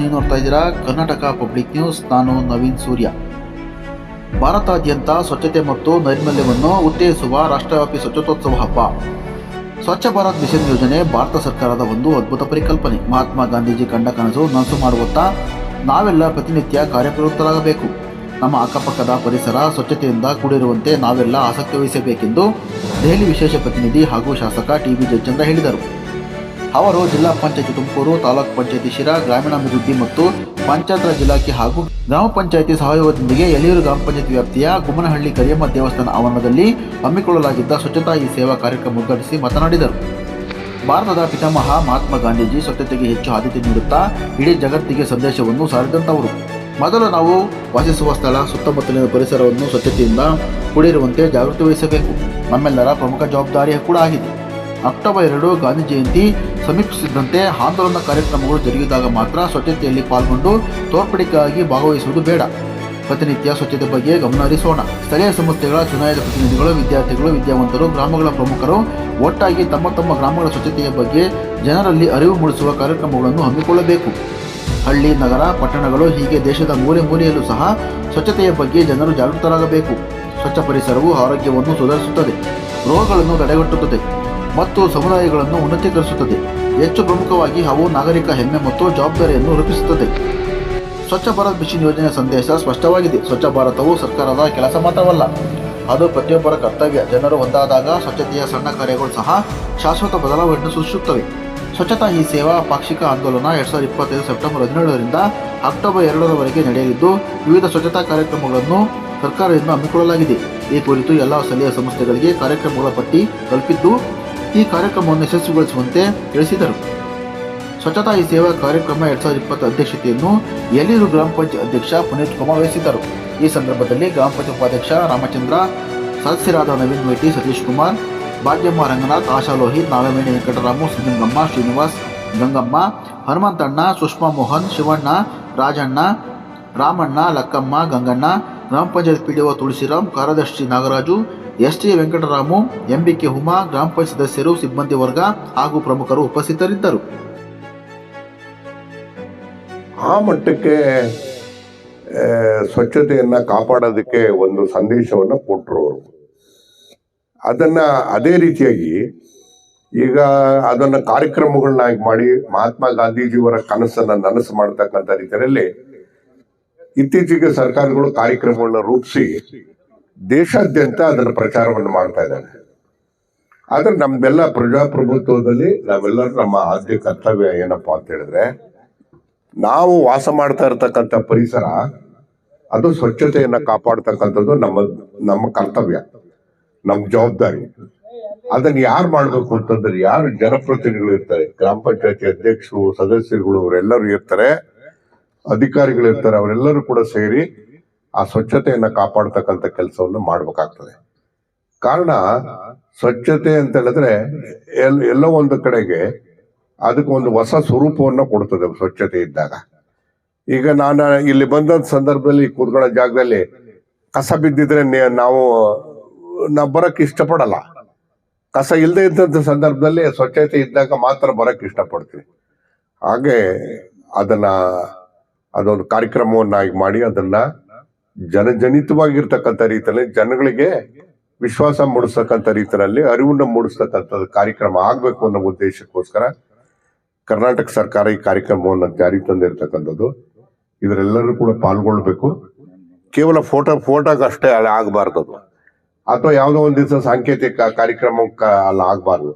ನೀವು ನೋಡ್ತಾ ಇದ್ದೀರಾ? ಕರ್ನಾಟಕ ಪಬ್ಲಿಕ್ ನ್ಯೂಸ್ ನಾನು ನವೀನ್ ಸೂರ್ಯ. ಭಾರತಾದ್ಯಂತ ಸ್ವಚ್ಛತೆ ಮತ್ತು ನೈರ್ಮಲ್ಯವನ್ನು ಉತ್ತೇಜಿಸುವ ರಾಷ್ಟ್ರವ್ಯಾಪಿ ಸ್ವಚ್ಛತೋತ್ಸವ ಹಬ್ಬ. ಸ್ವಚ್ಛ ಭಾರತ್ ಮಿಷನ್ ಯೋಜನೆ ಭಾರತ ಸರ್ಕಾರದ ಒಂದು ಅದ್ಭುತ ಪರಿಕಲ್ಪನೆ. ಮಹಾತ್ಮ ಗಾಂಧೀಜಿ ಕಂಡ ಕನಸು ನನಸು ಮಾಡುವತ್ತ ನಾವೆಲ್ಲ ಪ್ರತಿನಿತ್ಯ ಕಾರ್ಯಪ್ರವೃತ್ತರಾಗಬೇಕು. ನಮ್ಮ ಅಕ್ಕಪಕ್ಕದ ಪರಿಸರ ಸ್ವಚ್ಛತೆಯಿಂದ ಕೂಡಿರುವಂತೆ ನಾವೆಲ್ಲ ಆಸಕ್ತಿ ವಹಿಸಬೇಕೆಂದು ದೆಹಲಿ ವಿಶೇಷ ಪ್ರತಿನಿಧಿ ಹಾಗೂ ಶಾಸಕ ಟಿ ಬಿ ಜಯಚಂದ್ರ ಹೇಳಿದರು. ಅವರು ಜಿಲ್ಲಾ ಪಂಚಾಯತಿ ತುಮಕೂರು, ತಾಲೂಕ್ ಪಂಚಾಯತಿ ಶಿರಾ, ಗ್ರಾಮೀಣಾಭಿವೃದ್ಧಿ ಮತ್ತು ಪಂಚಾಯತ್ ಇಲಾಖೆ ಹಾಗೂ ಗ್ರಾಮ ಪಂಚಾಯತಿ ಸಹಯೋಗದೊಂದಿಗೆ ಯಲಿಯೂರು ಗ್ರಾಮ ಪಂಚಾಯತ್ ವ್ಯಾಪ್ತಿಯ ಗುಮ್ಮನಹಳ್ಳಿ ಕರಿಯಮ್ಮ ದೇವಸ್ಥಾನ ಆವರಣದಲ್ಲಿ ಹಮ್ಮಿಕೊಳ್ಳಲಾಗಿದ್ದ ಸ್ವಚ್ಛತಾ ಈ ಸೇವಾ ಕಾರ್ಯಕ್ರಮ ಉದ್ಘಾಟಿಸಿ ಮಾತನಾಡಿದರು. ಭಾರತದ ಪಿತಾಮಹ ಮಹಾತ್ಮ ಗಾಂಧೀಜಿ ಸ್ವಚ್ಛತೆಗೆ ಹೆಚ್ಚು ಆದ್ಯತೆ ನೀಡುತ್ತಾ ಇಡೀ ಜಗತ್ತಿಗೆ ಸಂದೇಶವನ್ನು ಸಾರಿದಂತವರು. ಮೊದಲು ನಾವು ವಾಸಿಸುವ ಸ್ಥಳ, ಸುತ್ತಮುತ್ತಲಿನ ಪರಿಸರವನ್ನು ಸ್ವಚ್ಛತೆಯಿಂದ ಕೂಡಿರುವಂತೆ ಜಾಗೃತಿ ವಹಿಸಬೇಕು ನಮ್ಮೆಲ್ಲರ ಪ್ರಮುಖ ಜವಾಬ್ದಾರಿ ಕೂಡ ಆಗಿದೆ. ಅಕ್ಟೋಬರ್ ಎರಡು ಗಾಂಧಿ ಜಯಂತಿ ಸಮೀಪಿಸಿದಂತೆ ಆಂದೋಲನ ಕಾರ್ಯಕ್ರಮಗಳು ಜರುಗಿದಾಗ ಮಾತ್ರ ಸ್ವಚ್ಛತೆಯಲ್ಲಿ ಪಾಲ್ಗೊಂಡು ತೋರ್ಪಡಿಕೆಯಾಗಿ ಭಾಗವಹಿಸುವುದು ಬೇಡ. ಪ್ರತಿನಿತ್ಯ ಸ್ವಚ್ಛತೆ ಬಗ್ಗೆ ಗಮನ ಹರಿಸೋಣ. ಸ್ಥಳೀಯ ಸಂಸ್ಥೆಗಳ ಚುನಾಯಿತ ಪ್ರತಿನಿಧಿಗಳು, ವಿದ್ಯಾರ್ಥಿಗಳು, ವಿದ್ಯಾವಂತರು, ಗ್ರಾಮಗಳ ಪ್ರಮುಖರು ಒಟ್ಟಾಗಿ ತಮ್ಮ ತಮ್ಮ ಗ್ರಾಮಗಳ ಸ್ವಚ್ಛತೆಯ ಬಗ್ಗೆ ಜನರಲ್ಲಿ ಅರಿವು ಮೂಡಿಸುವ ಕಾರ್ಯಕ್ರಮಗಳನ್ನು ಹಮ್ಮಿಕೊಳ್ಳಬೇಕು. ಹಳ್ಳಿ, ನಗರ, ಪಟ್ಟಣಗಳು ಹೀಗೆ ದೇಶದ ಮೂಲೆ ಮೂಲೆಯಲ್ಲೂ ಸಹ ಸ್ವಚ್ಛತೆಯ ಬಗ್ಗೆ ಜನರು ಜಾಗೃತರಾಗಬೇಕು. ಸ್ವಚ್ಛ ಪರಿಸರವು ಆರೋಗ್ಯವನ್ನು ಸುಧಾರಿಸುತ್ತದೆ. ರೋಗಗಳನ್ನು ತಡೆಗಟ್ಟುತ್ತದೆ. ಮತ್ತು ಸಮುದಾಯಗಳನ್ನು ಉನ್ನತೀಕರಿಸುತ್ತದೆ. ಹೆಚ್ಚು ಪ್ರಮುಖವಾಗಿ ಅವು ನಾಗರಿಕ ಹೆಮ್ಮೆ ಮತ್ತು ಜವಾಬ್ದಾರಿಯನ್ನು ರೂಪಿಸುತ್ತದೆ. ಸ್ವಚ್ಛ ಭಾರತ್ ಮಿಷನ್ ಯೋಜನೆಯ ಸಂದೇಶ ಸ್ಪಷ್ಟವಾಗಿದೆ. ಸ್ವಚ್ಛ ಭಾರತವು ಸರ್ಕಾರದ ಕೆಲಸ ಮಾತ್ರವಲ್ಲ, ಅದು ಪ್ರತಿಯೊಬ್ಬರ ಕರ್ತವ್ಯ. ಜನರು ಒಂದಾದಾಗ ಸ್ವಚ್ಛತೆಯ ಸಣ್ಣ ಕಾರ್ಯಗಳು ಸಹ ಶಾಶ್ವತ ಬದಲಾವಣೆಯನ್ನು ಸೂಚಿಸುತ್ತವೆ ಸ್ವಚ್ಛತಾ ಈ ಸೇವಾ ಪಾಕ್ಷಿಕ ಆಂದೋಲನ ಎರಡ್ ಸಾವಿರದ ಇಪ್ಪತ್ತೈದು ಸೆಪ್ಟೆಂಬರ್ ಹದಿನೇಳರಿಂದ ಅಕ್ಟೋಬರ್ ಎರಡರವರೆಗೆ ನಡೆಯಲಿದ್ದು, ವಿವಿಧ ಸ್ವಚ್ಛತಾ ಕಾರ್ಯಕ್ರಮಗಳನ್ನು ಸರ್ಕಾರದಿಂದ ಹಮ್ಮಿಕೊಳ್ಳಲಾಗಿದೆ. ಈ ಕುರಿತು ಎಲ್ಲ ಸ್ಥಳೀಯ ಸಂಸ್ಥೆಗಳಿಗೆ ಕಾರ್ಯಕ್ರಮಗಳ ಪಟ್ಟಿ ಕಲ್ಪಿದ್ದು ಈ ಕಾರ್ಯಕ್ರಮವನ್ನು ಯಶಸ್ವಿಗೊಳಿಸುವಂತೆ ತಿಳಿಸಿದರು. ಸ್ವಚ್ಛತಾ ಈ ಸೇವಾ ಕಾರ್ಯಕ್ರಮ ಎರಡ್ ಸಾವಿರದ ಇಪ್ಪತ್ತು ಅಧ್ಯಕ್ಷತೆಯನ್ನು ಯಲೀರು ಗ್ರಾಮ ಪಂಚಾಯತ್ ಅಧ್ಯಕ್ಷ ಪುನೀತ್ ಕುಮಾರ್ ವಹಿಸಿದ್ದರು. ಈ ಸಂದರ್ಭದಲ್ಲಿ ಗ್ರಾಮ ಪಂಚಾಯತ್ ಉಪಾಧ್ಯಕ್ಷ ರಾಮಚಂದ್ರ, ಸದಸ್ಯರಾದ ನವೀನ್ ಮೇಟಿ ಸತೀಶ್ ಕುಮಾರ್ ಭಾಗ್ಯಮ್ಮ ರಂಗನಾಥ್, ಆಶಾ ಲೋಹಿತ್, ನಾಗವೇಣಿ ವೆಂಕಟರಾಮು ಸಿದ್ದಗಂಗಮ್ಮ ಶ್ರೀನಿವಾಸ್, ಗಂಗಮ್ಮ, ಹನುಮಂತಣ್ಣ, ಸುಷ್ಮಾ ಮೋಹನ್, ಶಿವಣ್ಣ, ರಾಜಣ್ಣ, ರಾಮಣ್ಣ, ಲಕ್ಕಮ್ಮ, ಗಂಗಣ್ಣ, ಗ್ರಾಮ ಪಂಚಾಯತ್ ಪಿಡಿಒ ತುಳಸಿರಾಮ್, ಕಾರ್ಯದರ್ಶಿ Nagaraju S T Venkataramu, MBK Huma ಗ್ರಾಮ ಪಂಚಾಯತ್ ಸದಸ್ಯರು, ಸಿಬ್ಬಂದಿ ವರ್ಗ ಹಾಗೂ ಪ್ರಮುಖರು ಉಪಸ್ಥಿತರಿದ್ದರು. ಆ ಮಟ್ಟಕ್ಕೆ ಸ್ವಚ್ಛತೆಯನ್ನು ಕಾಪಾಡೋದಕ್ಕೆ ಒಂದು ಸಂದೇಶವನ್ನ ಕೊಟ್ಟರು ಅವರು. ಅದನ್ನ ಅದೇ ರೀತಿಯಾಗಿ ಈಗ ಅದನ್ನ ಕಾರ್ಯಕ್ರಮಗಳನ್ನಾಗಿ ಮಾಡಿ ಮಹಾತ್ಮ ಗಾಂಧೀಜಿಯವರ ಕನಸನ್ನ ನನಸು ಮಾಡತಕ್ಕಂಥ ರೀತಿಯಲ್ಲಿ ಇತ್ತೀಚೆಗೆ ಸರ್ಕಾರಗಳು ಕಾರ್ಯಕ್ರಮಗಳನ್ನ ರೂಪಿಸಿ ದೇಶಾದ್ಯಂತ ಅದರ ಪ್ರಚಾರವನ್ನು ಮಾಡ್ತಾ ಇದ್ದಾರೆ. ಆದ್ರೆ ನಮ್ದೆಲ್ಲ ಪ್ರಜಾಪ್ರಭುತ್ವದಲ್ಲಿ ನಾವೆಲ್ಲರೂ ನಮ್ಮ ಆದ್ಯ ಕರ್ತವ್ಯ ಏನಪ್ಪಾ ಅಂತ ಹೇಳಿದ್ರೆ, ನಾವು ವಾಸ ಮಾಡ್ತಾ ಇರ್ತಕ್ಕಂಥ ಪರಿಸರ, ಅದು ಸ್ವಚ್ಛತೆಯನ್ನು ಕಾಪಾಡ್ತಕ್ಕಂಥದ್ದು ನಮ್ಮ ನಮ್ಮ ಕರ್ತವ್ಯ, ನಮ್ಮ ಜವಾಬ್ದಾರಿ. ಅದನ್ನ ಯಾರು ಮಾಡಬೇಕು ಅಂತಂದ್ರೆ ಯಾರು ಜನಪ್ರತಿನಿಧಿಗಳು ಇರ್ತಾರೆ, ಗ್ರಾಮ ಪಂಚಾಯತಿ ಅಧ್ಯಕ್ಷರು, ಸದಸ್ಯರುಗಳು, ಅವರೆಲ್ಲರೂ ಇರ್ತಾರೆ, ಅಧಿಕಾರಿಗಳು ಇರ್ತಾರೆ, ಅವರೆಲ್ಲರೂ ಕೂಡ ಸೇರಿ ಆ ಸ್ವಚ್ಛತೆಯನ್ನು ಕಾಪಾಡ್ತಕ್ಕಂಥ ಕೆಲಸವನ್ನು ಮಾಡಬೇಕಾಗ್ತದೆ. ಕಾರಣ ಸ್ವಚ್ಛತೆ ಅಂತ ಹೇಳಿದ್ರೆ ಎಲ್, ಎಲ್ಲೋ ಒಂದು ಕಡೆಗೆ ಅದಕ್ಕೆ ಒಂದು ಹೊಸ ಸ್ವರೂಪವನ್ನು ಕೊಡ್ತದೆ ಸ್ವಚ್ಛತೆ ಇದ್ದಾಗ. ಈಗ ನಾನು ಇಲ್ಲಿ ಬಂದ ಸಂದರ್ಭದಲ್ಲಿ ಕೂತ್ಕೊಳ್ಳೋ ಜಾಗದಲ್ಲಿ ಕಸ ಬಿದ್ದಿದ್ರೆ ನಾವು ನಾವು ಬರಕ್ ಇಷ್ಟಪಡಲ್ಲ. ಕಸ ಇಲ್ಲದೆ ಇದ್ದಂಥ ಸಂದರ್ಭದಲ್ಲಿ ಸ್ವಚ್ಛತೆ ಇದ್ದಾಗ ಮಾತ್ರ ಬರಕ್ ಇಷ್ಟಪಡ್ತೀವಿ. ಹಾಗೆ ಅದನ್ನ, ಅದೊಂದು ಕಾರ್ಯಕ್ರಮವನ್ನಾಗಿ ಮಾಡಿ ಅದನ್ನ ಜನಜನಿತವಾಗಿರ್ತಕ್ಕಂಥ ರೀತಿಯಲ್ಲಿ ಜನಗಳಿಗೆ ವಿಶ್ವಾಸ ಮೂಡಿಸ್ತಕ್ಕಂಥ ರೀತಿಯಲ್ಲಿ ಅರಿವನ್ನ ಮೂಡಿಸ್ತಕ್ಕಂಥ ಕಾರ್ಯಕ್ರಮ ಆಗ್ಬೇಕು ಅನ್ನೋ ಉದ್ದೇಶಕ್ಕೋಸ್ಕರ ಕರ್ನಾಟಕ ಸರ್ಕಾರ ಈ ಕಾರ್ಯಕ್ರಮವನ್ನು ಜಾರಿ ತಂದಿರತಕ್ಕಂಥದ್ದು. ಇದರೆಲ್ಲರೂ ಕೂಡ ಪಾಲ್ಗೊಳ್ಬೇಕು. ಕೇವಲ ಫೋಟೋ, ಫೋಟೋಗೆ ಅಷ್ಟೇ ಅಲ್ಲಿ, ಆಗಬಾರ್ದು ಅಥವಾ ಯಾವುದೋ ಒಂದು ದಿವಸ ಸಾಂಕೇತಿಕ ಕಾರ್ಯಕ್ರಮ ಅಲ್ಲಿ, ಆಗಬಾರ್ದು.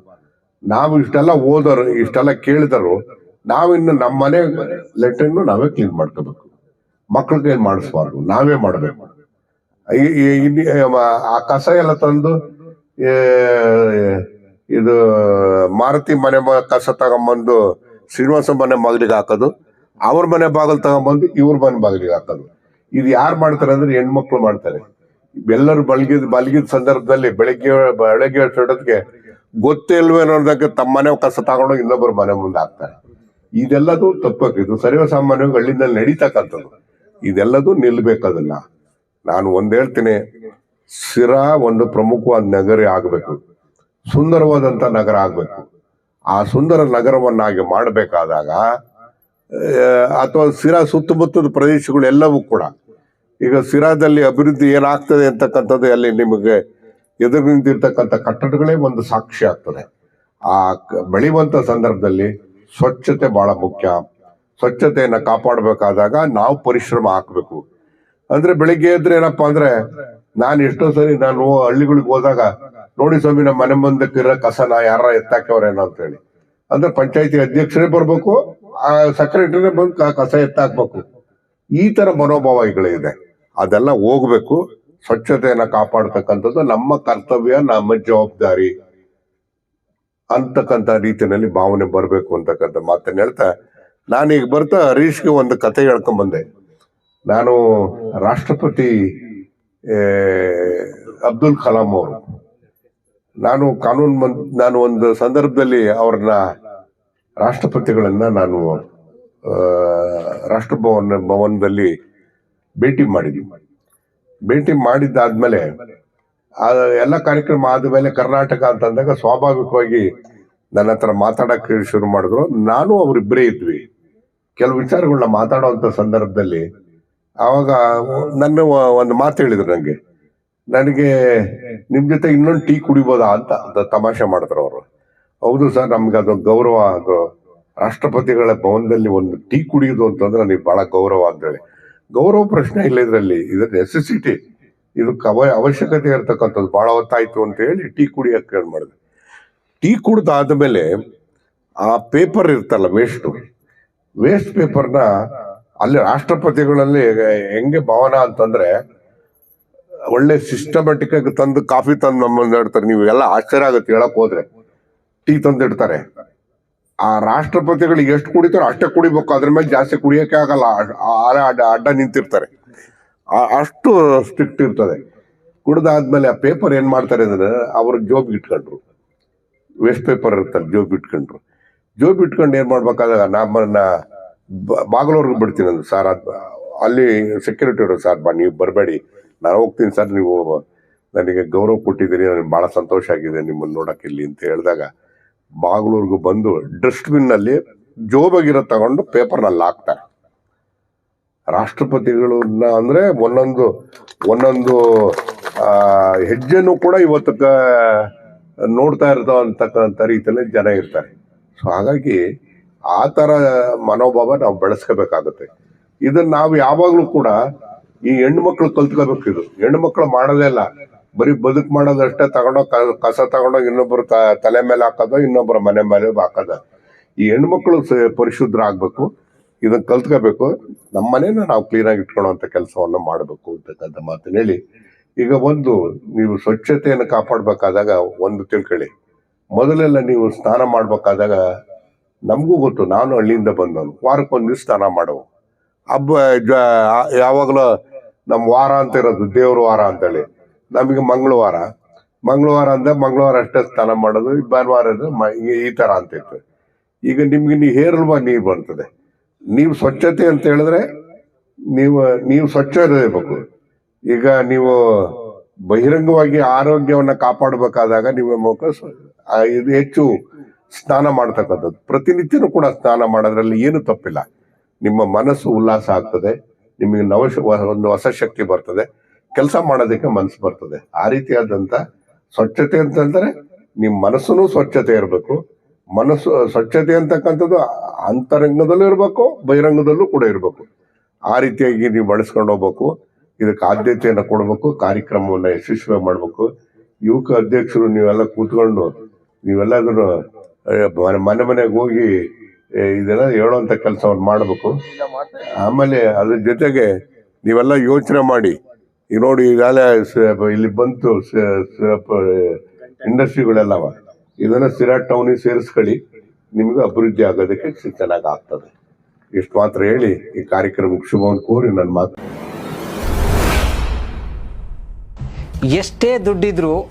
ನಾವು ಇಷ್ಟೆಲ್ಲ ಓದೋರು, ಇಷ್ಟೆಲ್ಲ ಕೇಳಿದರು ನಾವಿನ್ನು ನಮ್ಮ ಮನೆ ಲೆಟ್ರಿನ್ನು ನಾವೇ ಕ್ಲೀನ್ ಮಾಡ್ಕೋಬೇಕು. ಮಕ್ಳಿಗೆ ಏನ್ ಮಾಡಿಸ್ಬಾರ್ದು. ನಾವೇ ಮಾಡಬೇಕು. ಆ ಕಸ ಎಲ್ಲ ತಂದು ಇದು, ಮಾರುತಿ ಮನೆ ಕಸ ತಗೊಂಬಂದು, ಶ್ರೀನಿವಾಸ ಮನೆ ಮಗಳಿಗೆ ಹಾಕೋದು, ಅವ್ರ ಮನೆ ಬಾಗಿಲು ತಗೊಂಬಂದು, ಇವ್ರ ಮನೆ ಬಾಗಿಲಿಗೆ ಹಾಕೋದು. ಇದು ಯಾರು ಮಾಡ್ತಾರೆ ಅಂದ್ರೆ ಹೆಣ್ಮಕ್ಳು ಮಾಡ್ತಾರೆ. ಎಲ್ಲರೂ ಬಲ್ಗಿದ್ ಬಲ್ಗಿದ ಸಂದರ್ಭದಲ್ಲಿ ಬೆಳಗ್ಗೆ ಬೆಳಗ್ಗೆ ಅಷ್ಟೊತ್ತಿಗೆ ಗೊತ್ತೇ ಇಲ್ವೇ ಅನ್ನೋದಕ್ಕೆ ತಮ್ಮ ಮನೆ ಕಸ ತಗೊಂಡೋಗಿ ಇನ್ನೊಬ್ಬರು ಮನೆ ಮುಂದೆ ಹಾಕ್ತಾರೆ. ಇದೆಲ್ಲದೂ ತಪ್ಪಕ್ಕೆ ಇದು ಸರ್ವಸಾಮಾನ್ಯವಾಗಿ ಹಳ್ಳಿನಲ್ಲಿ ನಡೀತಕ್ಕಂಥದ್ದು. ಇದೆಲ್ಲದು ನಿಲ್ಬೇಕದನ್ನ ನಾನು ಒಂದ್ ಹೇಳ್ತೀನಿ ಸಿರಾ ಒಂದು ಪ್ರಮುಖವಾದ ನಗರ ಆಗ್ಬೇಕು. ಸುಂದರವಾದಂತ ನಗರ ಆಗ್ಬೇಕು. ಆ ಸುಂದರ ನಗರವನ್ನಾಗಿ ಮಾಡಬೇಕಾದಾಗ ಅಥವಾ ಸಿರಾ ಸುತ್ತಮುತ್ತದ ಪ್ರದೇಶಗಳು ಎಲ್ಲವೂ ಕೂಡ. ಈಗ ಸಿರಾದಲ್ಲಿ ಅಭಿವೃದ್ಧಿ ಏನಾಗ್ತದೆ ಅಂತಕ್ಕಂಥದ್ದು ಅಲ್ಲಿ ನಿಮಗೆ ಎದುರು ನಿಂತಿರ್ತಕ್ಕಂಥ ಕಟ್ಟಡಗಳೇ ಒಂದು ಸಾಕ್ಷಿ ಆಗ್ತದೆ. ಆ ಬೆಳೆಯುವಂತ ಸಂದರ್ಭದಲ್ಲಿ ಸ್ವಚ್ಛತೆ ಬಹಳ ಮುಖ್ಯ. ಸ್ವಚ್ಛತೆಯನ್ನ ಕಾಪಾಡಬೇಕಾದಾಗ ನಾವು ಪರಿಶ್ರಮ ಹಾಕಬೇಕು. ಅಂದ್ರೆ ಬೆಳಿಗ್ಗೆ ಎದ್ರೆ ಏನಪ್ಪಾ ಅಂದ್ರೆ ನಾನು ಎಷ್ಟೋ ಸರಿ ನಾನು ಹಳ್ಳಿಗಳಿಗೆ ಹೋದಾಗ, ನೋಡಿ ಸ್ವಾಮಿ ನಮ್ಮ ಮನೆ ಮುಂದಕ್ಕಿರೋ ಕಸನ ಯಾರ ಎತ್ತಾಕ್ಯವ್ರೇನೋ ಅಂತ ಹೇಳಿ. ಅಂದ್ರೆ ಪಂಚಾಯತಿ ಅಧ್ಯಕ್ಷರೇ ಬರ್ಬೇಕು, ಆ ಸೆಕ್ರೆಟರಿನೇ ಬಂದು ಕಸ ಎತ್ತಾಕ್ಬೇಕು. ಈ ತರ ಮನೋಭಾವಗಳಿದೆ ಅದೆಲ್ಲ ಹೋಗ್ಬೇಕು. ಸ್ವಚ್ಛತೆಯನ್ನ ಕಾಪಾಡ್ತಕ್ಕಂಥದ್ದು ನಮ್ಮ ಕರ್ತವ್ಯ, ನಮ್ಮ ಜವಾಬ್ದಾರಿ ಅಂತಕ್ಕಂಥ ರೀತಿಯಲ್ಲಿ ಭಾವನೆ ಬರಬೇಕು ಅಂತಕ್ಕಂಥ ಮಾತನ್ನ ಹೇಳ್ತಾ ನಾನೀಗ ಬರ್ತಾ ಹರೀಶ್ಗೆ ಒಂದು ಕತೆ ಹೇಳ್ಕೊಂಡ್ ಬಂದೆ ನಾನು ರಾಷ್ಟ್ರಪತಿ ಅಬ್ದುಲ್ ಕಲಾಂ ಅವರು. ನಾನು ಕಾನೂನು ಮನ್, ನಾನು ಒಂದು ಸಂದರ್ಭದಲ್ಲಿ ಅವ್ರನ್ನ ರಾಷ್ಟ್ರಪತಿಗಳನ್ನ ನಾನು ರಾಷ್ಟ್ರಭವನ ಭವನದಲ್ಲಿ ಭೇಟಿ ಮಾಡಿದ್ವಿ. ಭೇಟಿ ಮಾಡಿದ್ದಾದ್ಮೇಲೆ ಎಲ್ಲ ಕಾರ್ಯಕ್ರಮ ಆದ್ಮೇಲೆ ಕರ್ನಾಟಕ ಅಂತ ಅಂದಾಗ ಸ್ವಾಭಾವಿಕವಾಗಿ ನನ್ನ ಹತ್ರ ಮಾತಾಡಕ್ಕೆ ಶುರು ಮಾಡಿದ್ರು. ನಾನು ಅವರಿಬ್ಬರೇ ಇದ್ವಿ. ಕೆಲವು ವಿಚಾರಗಳನ್ನ ಮಾತಾಡುವಂತ ಸಂದರ್ಭದಲ್ಲಿ ಆವಾಗ ನನ್ನ ಒಂದು ಮಾತು ಹೇಳಿದ್ರು ನನಗೆ ನನಗೆ ನಿಮ್ಮ ಜೊತೆ ಇನ್ನೊಂದು ಟೀ ಕುಡಿಬೋದಾ ಅಂತ ತಮಾಷೆ ಮಾಡಿದ್ರು ಅವರು. ಹೌದು ಸರ್, ನಮ್ಗೆ ಅದು ಗೌರವ, ಅದು ರಾಷ್ಟ್ರಪತಿಗಳ ಭವನದಲ್ಲಿ ಒಂದು ಟೀ ಕುಡಿಯೋದು ಅಂತಂದ್ರೆ ನನಗೆ ಬಹಳ ಗೌರವ ಅಂತೇಳಿ ಗೌರವ ಪ್ರಶ್ನೆ ಇಲ್ಲ ಇದರಲ್ಲಿ. ಇದು ನೆಸೆಸಿಟಿ ಇದಕ್ಕೆ ಅವ ಅವಶ್ಯಕತೆ ಇರತಕ್ಕಂಥದ್ದು. ಬಹಳ ಹೊತ್ತಾಯ್ತು ಅಂತ ಹೇಳಿ ಟೀ ಕುಡಿಯಕ್ಕೆ ಮಾಡಿದೆ. ಟೀ ಕುಡ್ದಾದ್ಮೇಲೆ ಆ ಪೇಪರ್ ಇರ್ತಲ್ಲ ವೇಸ್ಟ್ ವೇಸ್ಟ್ ಪೇಪರ್ನ ಅಲ್ಲಿ ರಾಷ್ಟ್ರಪತಿಗಳಲ್ಲಿ ಹೆಂಗೆ ಭಾವನಾ ಅಂತಂದ್ರೆ ಒಳ್ಳೆ ಸಿಸ್ಟಮೆಟಿಕ್ ಆಗಿ ತಂದು ಕಾಫಿ ತಂದು ನಮ್ಮನ್ನ ಇಡ್ತಾರೆ ನೀವು ಎಲ್ಲ ಆಶ್ಚರ್ಯ ಆಗುತ್ತೆ ಹೇಳಕ್ ಹೋದ್ರೆ. ಟೀ ತಂದಿಡ್ತಾರೆ ಆ ರಾಷ್ಟ್ರಪತಿಗಳು ಎಷ್ಟು ಕುಡಿತಾರೋ ಅಷ್ಟೇ ಕುಡಿಬೇಕು. ಅದ್ರ ಮೇಲೆ ಜಾಸ್ತಿ ಕುಡಿಯೋಕೆ ಆಗಲ್ಲ. ಅಡ್ಡ ಅಡ್ಡ ನಿಂತಿರ್ತಾರೆ. ಅಷ್ಟು ಸ್ಟ್ರಿಕ್ಟ್ ಇರ್ತದೆ. ಕುಡ್ದಾದ್ಮೇಲೆ ಆ ಪೇಪರ್ ಏನ್ ಮಾಡ್ತಾರೆ ಅಂದ್ರೆ, ಅವ್ರ ಜೋಬ್ ಇಟ್ಕೊಂಡ್ರು. ವೇಸ್ಟ್ ಪೇಪರ್ ಇರ್ತಾರೆ ಜೋಬ್ ಇಟ್ಕೊಂಡ್ರು. ಜೋಬ್ ಇಟ್ಕೊಂಡು ಏನ್ ಮಾಡ್ಬೇಕಾದಾಗ ನಮ್ಮನ್ನ ಬ- ಬಾಗಿಲವ್ರಿಗೆ ಬಿಡ್ತೀನಿ ಅಂದ್ರೆ. ಸರ್, ಅದ್ ಅಲ್ಲಿ ಸೆಕ್ಯೂರಿಟಿ ಇರೋ ಸರ್ ಬಾ ನೀವು ಬರಬೇಡಿ. ನಾನು ಹೋಗ್ತೀನಿ ಸರ್, ನೀವು ನನಗೆ ಗೌರವ ಕೊಟ್ಟಿದ್ದೀರಿ. ನನಗೆ ಬಹಳ ಸಂತೋಷ ಆಗಿದೆ ನಿಮ್ಮನ್ನು ನೋಡಕ್ಕೆ ಇಲ್ಲಿ ಅಂತ ಹೇಳಿದಾಗ ಬಾಗಿಲೂರ್ಗು ಬಂದು ಡಸ್ಟ್ಬಿನ್ನಲ್ಲಿ ಜೋಬಾಗಿರೋ ತಗೊಂಡು ಪೇಪರ್ನಲ್ಲಿ ಹಾಕ್ತಾರೆ. ರಾಷ್ಟ್ರಪತಿಗಳನ್ನ ಅಂದ್ರೆ ಒಂದೊಂದು ಒಂದೊಂದು ಹೆಜ್ಜೆನೂ ಕೂಡ ಇವತ್ತು ನೋಡ್ತಾ ಇರ್ತಾವ ಅಂತಕ್ಕಂಥ ರೀತಿಯಲ್ಲಿ ಜನ ಇರ್ತಾರೆ. ಸೊ ಹಾಗಾಗಿ ಆ ಥರ ಮನೋಭಾವ ನಾವು ಬೆಳೆಸ್ಕೋಬೇಕಾಗುತ್ತೆ. ಇದನ್ನ ನಾವು ಯಾವಾಗಲೂ ಕೂಡ ಈ ಹೆಣ್ಣು ಮಕ್ಕಳು ಕಲ್ತ್ಕೋಬೇಕು ಇದು. ಹೆಣ್ಣು ಮಕ್ಕಳು ಮಾಡೋದೇ ಇಲ್ಲ. ಬರೀ ಬದುಕು ಮಾಡೋದಷ್ಟೇ ತಗೊಂಡೋಗಿ ಕಸ ತಗೊಂಡೋಗಿ ಇನ್ನೊಬ್ಬರು ತಲೆ ಮೇಲೆ ಹಾಕೋದು ಇನ್ನೊಬ್ಬರ ಮನೆ ಮೇಲೆ ಹಾಕೋದು. ಈ ಹೆಣ್ಮಕ್ಳು ಪರಿಶುದ್ಧ ಆಗಬೇಕು ಇದನ್ನು ಕಲ್ತ್ಕೋಬೇಕು. ನಮ್ಮ ಮನೇನ ನಾವು ಕ್ಲೀನಾಗಿ ಕೆಲಸವನ್ನು ಕೆಲಸವನ್ನ ಮಾಡಬೇಕು ಅಂತಕ್ಕಂಥ ಮಾತನ್ನ ಹೇಳಿ. ಈಗ ಒಂದು, ನೀವು ಸ್ವಚ್ಛತೆಯನ್ನು ಕಾಪಾಡಬೇಕಾದಾಗ ಒಂದು ತಿಳ್ಕೊಳ್ಳಿ. ಮೊದಲೆಲ್ಲ ನೀವು ಸ್ನಾನ ಮಾಡ್ಬೇಕಾದಾಗ ನಮಗೂ ಗೊತ್ತು, ನಾನು ಹಳ್ಳಿಯಿಂದ ಬಂದವನು. ವಾರಕ್ಕೊಂದು ಸ್ನಾನ ಮಾಡೋವು ಹಬ್ಬ, ಜ- ಯಾವಾಗಲೂ ನಮ್ಮ ವಾರ ಅಂತ ಇರೋದು, ದೇವ್ರ ವಾರ ಅಂತೇಳಿ. ನಮಗೆ ಮಂಗಳವಾರ. ಮಂಗಳವಾರ ಅಂದ ಮಂಗಳವಾರ ಅಷ್ಟೇ ಸ್ನಾನ ಮಾಡೋದು ಭಾನುವಾರ ಅಂದ್ರೆ ಈ- ಥರ ತರ ಅಂತ ಇತ್ತು. ಈಗ ನಿಮ್ಗೆ ನೀವು ಹೇರಲ್ವಾ ನೀರು ಬರ್ತದೆ? ನೀವು ಸ್ವಚ್ಛತೆ ಅಂತ ಹೇಳಿದ್ರೆ ನೀವು ನೀವು ಸ್ವಚ್ಛ ಇರಬೇಕು. ಈಗ ನೀವು ಬಹಿರಂಗವಾಗಿ ಆರೋಗ್ಯವನ್ನು ಕಾಪಾಡಬೇಕಾದಾಗ ನಿಮ್ಮ ಮುಖ ಇದು ಹೆಚ್ಚು ಸ್ನಾನ ಮಾಡ್ತಕ್ಕಂಥದ್ದು. ಪ್ರತಿನಿತ್ಯನೂ ಕೂಡ ಸ್ನಾನ ಮಾಡೋದ್ರಲ್ಲಿ ಏನು ತಪ್ಪಿಲ್ಲ. ನಿಮ್ಮ ಮನಸ್ಸು ಉಲ್ಲಾಸ ಆಗ್ತದೆ. ನಿಮಗೆ ನವಶ ಒಂದು ಹೊಸ ಶಕ್ತಿ ಬರ್ತದೆ. ಕೆಲಸ ಮಾಡೋದಕ್ಕೆ ಮನಸ್ಸು ಬರ್ತದೆ. ಆ ರೀತಿಯಾದಂಥ ಸ್ವಚ್ಛತೆ ಅಂತಂದ್ರೆ ನಿಮ್ಮ ಮನಸ್ಸು ಸ್ವಚ್ಛತೆ ಇರಬೇಕು. ಮನಸ್ಸು, ಸ್ವಚ್ಛತೆ ಅಂತಕ್ಕಂಥದ್ದು ಅಂತರಂಗದಲ್ಲೂ ಇರಬೇಕು, ಬಹಿರಂಗದಲ್ಲೂ ಕೂಡ ಇರಬೇಕು. ಆ ರೀತಿಯಾಗಿ ನೀವು ಬಳಸ್ಕೊಂಡು ಹೋಗ್ಬೇಕು. ಇದಕ್ಕೆ ಆದ್ಯತೆಯನ್ನು ಕೊಡಬೇಕು. ಕಾರ್ಯಕ್ರಮವನ್ನು ಯಶಸ್ವಿ ಮಾಡಬೇಕು. ಯುವಕ ಅಧ್ಯಕ್ಷರು ನೀವೆಲ್ಲ ಕೂತ್ಕೊಂಡು ನೀವೆಲ್ಲದನ್ನು ಆ, ಮನೆ- ಮನೆ ಮನೆಗೆ ಹೋಗಿ ಇದೆಲ್ಲ ಹೇಳುವಂತ ಕೆಲಸವನ್ನು ಮಾಡಬೇಕು. ಆಮೇಲೆ ಅದ್ರ ಜೊತೆಗೆ ನೀವೆಲ್ಲ ಯೋಚನೆ ಮಾಡಿ. ಈಗ ನೋಡಿ ಈಗಾಗಲೇ ಇಲ್ಲಿ ಬಂತು ಇಂಡಸ್ಟ್ರಿಗಳೆಲ್ಲವ. ಇದನ್ನ ಸಿರಾ ಟೌನಿಗೆ ಸೇರಿಸ್ಕೊಳ್ಳಿ. ನಿಮ್ಗೆ ಅಭಿವೃದ್ಧಿ ಆಗೋದಕ್ಕೆ ಚೆನ್ನಾಗಿ ಆಗ್ತದೆ ಇಷ್ಟು ಮಾತ್ರ ಹೇಳಿ ಈ ಕಾರ್ಯಕ್ರಮಕ್ಕೆ ಶುಭವನ್ನು ಕೋರಿ ನನ್ನ ಮಾತು. ಎಷ್ಟೇ ದುಡ್ಡಿದ್ರೂ